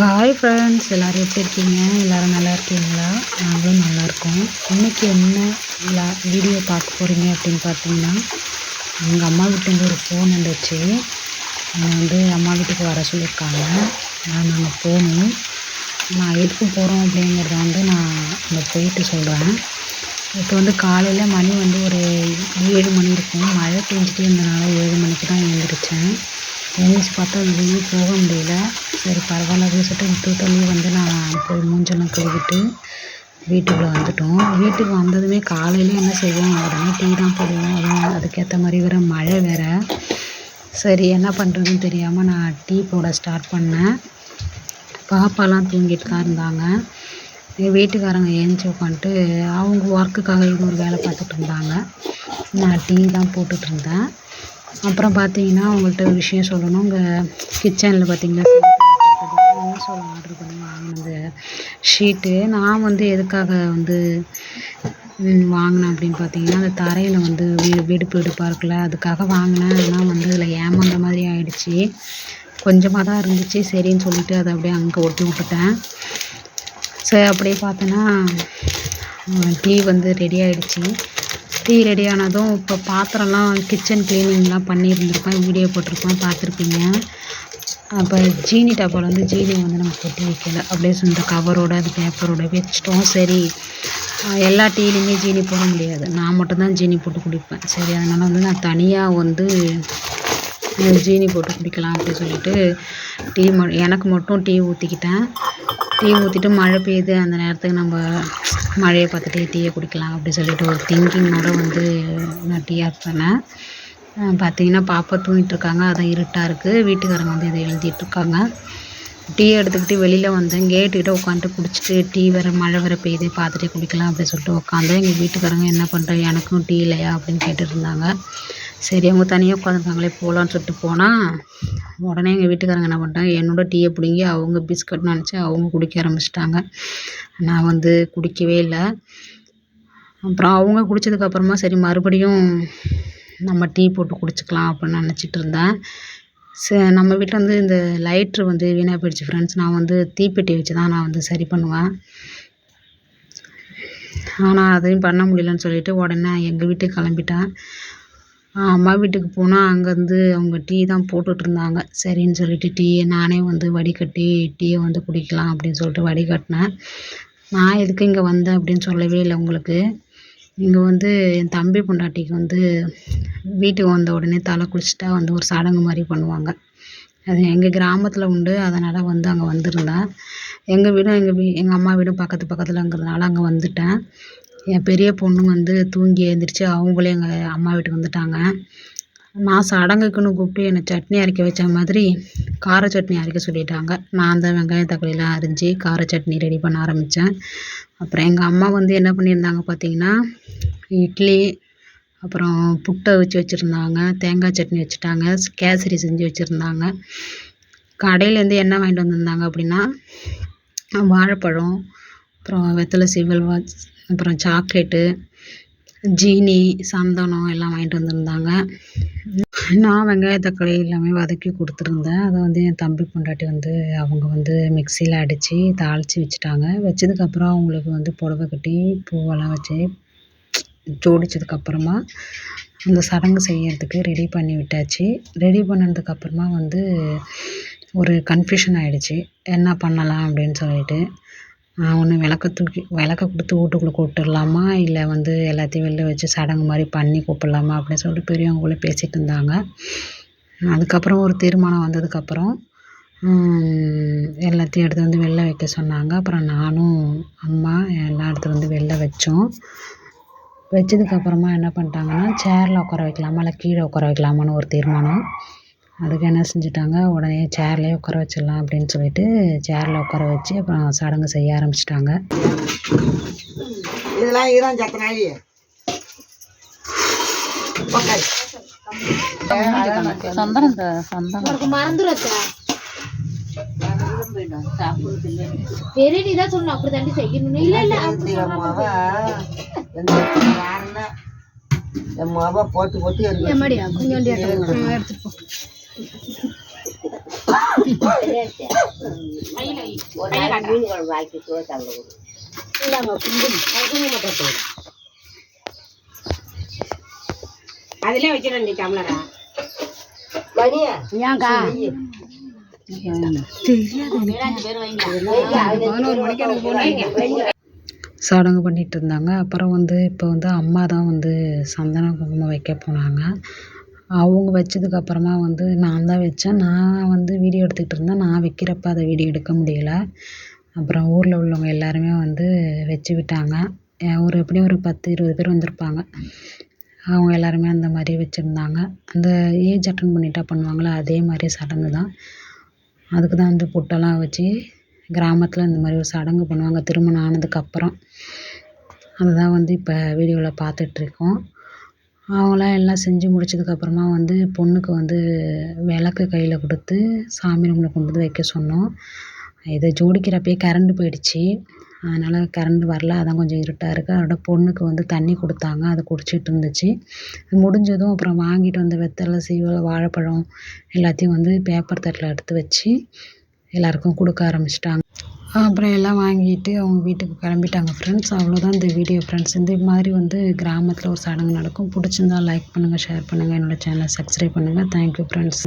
Hi friends எல்லோரும் எப்படி இருக்கீங்க? எல்லோரும் நல்லா இருக்கீங்களா? நாங்களும் நல்லா இருக்கோம். இன்றைக்கி என்ன வீடியோ பார்க்க போகிறீங்க அப்படின்னு பார்த்தீங்கன்னா எங்கள் அம்மா வீட்டிலேருந்து ஒரு ஃபோன் வந்துச்சு. என்னை வந்து அம்மா வீட்டுக்கு வர சொல்லியிருக்காங்க. நான் நாங்கள் போகணும் நான் எதுக்கு போகிறோம் அப்படிங்கிறத வந்து நான் அங்கே போயிட்டு சொல்கிறேன் இப்போ வந்து காலையில் மணி வந்து ஒரு ஏழு மணி இருக்கும். மழை பெஞ்சிட்டே இருந்தனால ஏழு மணிக்கு தான் எழுந்திரிச்சேன். எழுந்திரிச்சு பார்த்தா வெளியே போக முடியல. சரி பரவாயில்ல அப்படின்னு சொல்லிட்டு விட்டுட்டோன்னே வந்து நான் போய் மூஞ்செல்லாம் கழுவிட்டு வீட்டுக்குள்ளே வந்துட்டோம். வீட்டுக்கு வந்ததுமே காலையில என்ன செய்வோம்? உடனே டீ தான் போடுவோம். அதுவும் அதுக்கேற்ற மாதிரி வேறு மழை வேறு. சரி என்ன பண்ணுறதுன்னு தெரியாமல் நான் டீ போட ஸ்டார்ட் பண்ணேன். பாப்பாலாம் தூங்கிட்டு தான் இருந்தாங்க. வீட்டுக்காரங்க ஏஞ்சி உட்காந்துட்டு அவங்க ஒர்க்குக்காக ஒரு வேலை பார்த்துட்டு இருந்தாங்க. நான் டீ தான் போட்டுட்ருந்தேன் அப்புறம் பார்த்தீங்கன்னா உங்கள்கிட்ட ஒரு விஷயம் சொல்லணும். இங்கே கிச்சனில் பார்த்தீங்கன்னா மீஷோவில் ஆர்டர் பண்ணி வாங்கினது. ஷீட்டு நான் வந்து எதுக்காக வந்து வாங்கினேன் அப்படின்னு பார்த்தீங்கன்னா அந்த தரையில் வந்து வெ வெடிப்பு வெடிப்பாக இருக்குல்ல அதுக்காக வாங்கினேன். ஆனால் வந்து அதில் ஏமாந்த மாதிரி ஆயிடுச்சு. கொஞ்சமாக தான் இருந்துச்சு. சரின்னு சொல்லிட்டு அதை அப்படியே அங்கே ஒட்டி விட்டுட்டேன். சரி அப்படியே பார்த்தோன்னா டீ வந்து ரெடி ஆகிடுச்சு டீ ரெடி ஆனதும் இப்போ பாத்திரம்லாம் கிச்சன் க்ளீனிங்லாம் பண்ணியிருந்திருப்பேன் வீடியோ போட்டிருப்பேன் பார்த்துருப்பீங்க. அப்போ ஜீனி டப்பாவில் வந்து ஜீனி வந்து நம்ம கொட்டி வைக்கல. அப்படியே சொந்த கவரோட அந்த பேப்பரோட வச்சிட்டோம். சரி. எல்லா டீலையுமே ஜீனி போட முடியாது. நான் மட்டும்தான் ஜீனி போட்டு குடிப்பேன். சரி அதனால் வந்து நான் தனியாக வந்து ஜீனி போட்டு குடிக்கலாம் அப்படின்னு சொல்லிட்டு டீ ம எனக்கு மட்டும் டீ ஊற்றிக்கிட்டேன் டீ ஊற்றிட்டு மழை பெய்யுது. அந்த நேரத்துக்கு நம்ம மழையை பார்த்துட்டே டீயை குடிக்கலாம் அப்படி சொல்லிட்டு ஒரு திங்கிங்கோடு வந்து நான் டீ ஆட் பண்ணேன். பார்த்தீங்கன்னா பாப்பா தூங்கிட்டுருக்காங்க. அதான் இருட்டாக இருக்குது வீட்டுக்காரங்க வந்து இதை எழுதிட்டுருக்காங்க. டீ எடுத்துக்கிட்டு வெளியில் வந்தேன். கேட்டுக்கிட்ட உட்காந்துட்டு குடிச்சிட்டு டீ வேறு மழை வேறு பெய்யுது. பார்த்துட்டே குடிக்கலாம் அப்படின்னு சொல்லிட்டு உட்காந்தேன். எங்கள் வீட்டுக்காரங்க என்ன பண்ணுறேன் எனக்கும் டீ இல்லையா? அப்படின்னு கேட்டுட்டு இருந்தாங்க சரி அவங்க தனியாக உட்காந்துருக்காங்களே போகலான்னு சொல்லிட்டு போனால் உடனே எங்கள் வீட்டுக்காரங்க என்ன பண்ணிட்டாங்க? என்னோட டீயை பிடுங்கி அவங்க பிஸ்கட் நினச்சி அவங்க குடிக்க ஆரம்பிச்சிட்டாங்க. நான் வந்து குடிக்கவே இல்லை. அப்புறம் அவங்க குடித்ததுக்கப்புறமா சரி மறுபடியும் நம்ம டீ போட்டு குடிச்சிக்கலாம் அப்படின்னு நினச்சிட்டு இருந்தேன். ச நம்ம வீட்டில் வந்து இந்த லைட்ரு வந்து வீணாக போயிடுச்சு ஃப்ரெண்ட்ஸ் நான் வந்து தீப்பெட்டி வச்சு தான் நான் வந்து சரி பண்ணுவேன். ஆனால் அதையும் பண்ண முடியலன்னு சொல்லிட்டு உடனே எங்கள் வீட்டுக்கு கிளம்பிட்டேன். அம்மா வீட்டுக்கு போனால் அங்கேருந்து அவங்க டீ தான் போட்டுட்ருந்தாங்க சரின்னு சொல்லிட்டு டீயை நானே வந்து வடிகட்டி டீயை வந்து குடிக்கலாம் அப்படின்னு சொல்லிட்டு வடிகட்டினேன். நான் எதுக்கு இங்கே வந்தேன் அப்படின்னு சொல்லவே இல்லை உங்களுக்கு. இங்கே வந்து என் தம்பி பொண்டாட்டிக்கு வந்து வீட்டுக்கு வந்த உடனே தலை குளிச்சுட்டா வந்து ஒரு சடங்கு மாதிரி பண்ணுவாங்க. அது எங்கள் கிராமத்தில் உண்டு அதனால் வந்து அங்கே வந்திருந்தேன். எங்கள் வீடும் எங்கள் வீ எங்கள் அம்மா வீடும் பக்கத்து பக்கத்துலங்கிறதுனால அங்கே வந்துட்டேன். என் பெரிய பொண்ணு வந்து தூங்கி எழுந்திரிச்சு அவங்களே எங்கள் அம்மா வீட்டுக்கு வந்துட்டாங்க. நான் சடங்குக்குன்னு கூப்பிட்டு என்னை சட்னி அரைக்க வச்ச மாதிரி கார சட்னி அரைக்க சொல்லிட்டாங்க. நான் தான் வெங்காயம் தக்காளிலாம் அரிஞ்சு கார சட்னி ரெடி பண்ண ஆரம்பித்தேன் அப்புறம் எங்கள் அம்மா வந்து என்ன பண்ணியிருந்தாங்க பார்த்தீங்கன்னா இட்லி அப்புறம் புட்டை வச்சு வச்சுருந்தாங்க தேங்காய் சட்னி வச்சுட்டாங்க கேசரி செஞ்சு வச்சுருந்தாங்க. கடையிலேருந்து என்ன வாங்கிட்டு வந்திருந்தாங்க அப்படின்னா வாழைப்பழம் அப்புறம் வெத்தலை சீவல் அப்புறம் சாக்லேட்டு ஜீனி சந்தனம் எல்லாம் வாங்கிட்டு வந்திருந்தாங்க. நான் வெங்காய தக்காளி எல்லாமே வதக்கி கொடுத்துருந்தேன். அதை வந்து என் தம்பி பொண்டாட்டி வந்து அவங்க வந்து மிக்சியில் அடித்து தாளித்து வச்சுட்டாங்க. வச்சதுக்கப்புறம் அவங்களுக்கு வந்து புடவ கட்டி பூவெல்லாம் வச்சு ஜோடிச்சதுக்கப்புறமா அந்த சடங்கு செய்யறதுக்கு ரெடி பண்ணி விட்டாச்சு. ரெடி பண்ணதுக்கப்புறமா வந்து ஒரு கன்ஃப்யூஷன் ஆகிடுச்சி என்ன பண்ணலாம் அப்படின்னு சொல்லிட்டு. ஒன்று விளக்க தூக்கி விளக்க கொடுத்து வீட்டுக்குள்ள கூப்பிட்டுர்லாமா இல்லை வந்து எல்லாத்தையும் வெளில வச்சு சடங்கு மாதிரி பண்ணி கூப்பிட்லாமா? அப்படின்னு சொல்லிட்டு பெரியவங்களும் பேசிகிட்டு இருந்தாங்க. அதுக்கப்புறம் ஒரு தீர்மானம் வந்ததுக்கப்புறம் எல்லாத்தையும் எடுத்து வந்து வெளில வைக்க சொன்னாங்க. அப்புறம் நானும் அம்மா எல்லாம் எடுத்து வந்து வெளில வச்சோம். வச்சதுக்கப்புறமா என்ன பண்ணிட்டாங்கன்னா சேரில் உட்கார வைக்கலாமா? இல்லை கீழே உட்கார வைக்கலாமான்னு ஒரு தீர்மானம். அதுக்கு என்ன செஞ்சுட்டாங்க? உடனே சேர்லேயே உட்கார வச்சிடலாம் அப்படின்னு சொல்லிட்டு சேரில் உட்கார வச்சு அப்புறம் சடங்கு செய்ய ஆரம்பிச்சிட்டாங்க. இதெல்லாம் ஈரம் சத்தனாயி சந்தனம் சந்தனம். மறந்துடும் பெரிய தான் சொல்லணும். அப்படி தாண்டி செய்யணும் இல்ல என் மாவா போட்டு போட்டு எடுத்துட்டு போ மீன் குழம்பு ஆக்கி சாப்பிட அதிலே வச்சிடண்டி மணியா சடங்கு பண்ணிட்டு இருந்தாங்க. அப்புறம் வந்து இப்போ வந்து அம்மா தான் வந்து சந்தன குங்குமம் வைக்க போனாங்க. அவங்க வச்சதுக்கு அப்புறமா வந்து நான் தான் வச்சேன். நான் வந்து வீடியோ எடுத்துக்கிட்டு இருந்தேன் நான் வைக்கிறப்ப அதை வீடியோ எடுக்க முடியல. அப்புறம் ஊரில் உள்ளவங்க எல்லாருமே வந்து வச்சு விட்டாங்க. ஒரு எப்படியும் ஒரு பத்து இருபது பேர் வந்திருப்பாங்க. அவங்க எல்லாருமே அந்த மாதிரி வச்சுருந்தாங்க. அந்த ஏஜ் அட்டன் பண்ணிட்டா பண்ணுவாங்களே அதே மாதிரி சடங்கு தான். அதுக்கு தான் வந்து பொட்டெல்லாம் வச்சு கிராமத்தில் இந்த மாதிரி ஒரு சடங்கு பண்ணுவாங்க. திருமணம் ஆனதுக்கப்புறம் அதுதான் வந்து இப்போ வீடியோவில் பார்த்துட்ருக்கோம் அவங்களாம் எல்லாம் செஞ்சு முடிச்சதுக்கப்புறமா வந்து பொண்ணுக்கு வந்து விளக்கு கையில் கொடுத்து சாமி ரூமில் கொண்டு வந்து வைக்க சொன்னோம். இதை ஜோடிக்கிறப்பயே கரண்டு போயிடுச்சு. அதனால் கரண்டு வரல. அதான் கொஞ்சம் இருட்டாக இருக்குது அதோட பொண்ணுக்கு வந்து தண்ணி கொடுத்தாங்க. அதை குடிச்சிட்டு இருந்துச்சு. முடிஞ்சதும் அப்புறம் வாங்கிட்டு வந்த வெத்தலை சீவல் வாழைப்பழம் எல்லாத்தையும் வந்து பேப்பர் தட்டில் எடுத்து வச்சு எல்லாருக்கும் கொடுக்க ஆரம்பிச்சிட்டாங்க. அப்புறம் எல்லாம் வாங்கிட்டு அவங்க வீட்டுக்கு கிளம்பிட்டாங்க. ஃப்ரெண்ட்ஸ் அவ்வளோதான் இந்த வீடியோ ஃப்ரெண்ட்ஸ் இந்த மாதிரி வந்து கிராமத்தில் ஒரு சடங்கு நடக்கும். பிடிச்சிருந்தா லைக் பண்ணுங்கள் ஷேர் பண்ணுங்கள் என்னோடய சேனலை சப்ஸ்கிரைப் பண்ணுங்கள் தேங்க்யூ ஃப்ரெண்ட்ஸ்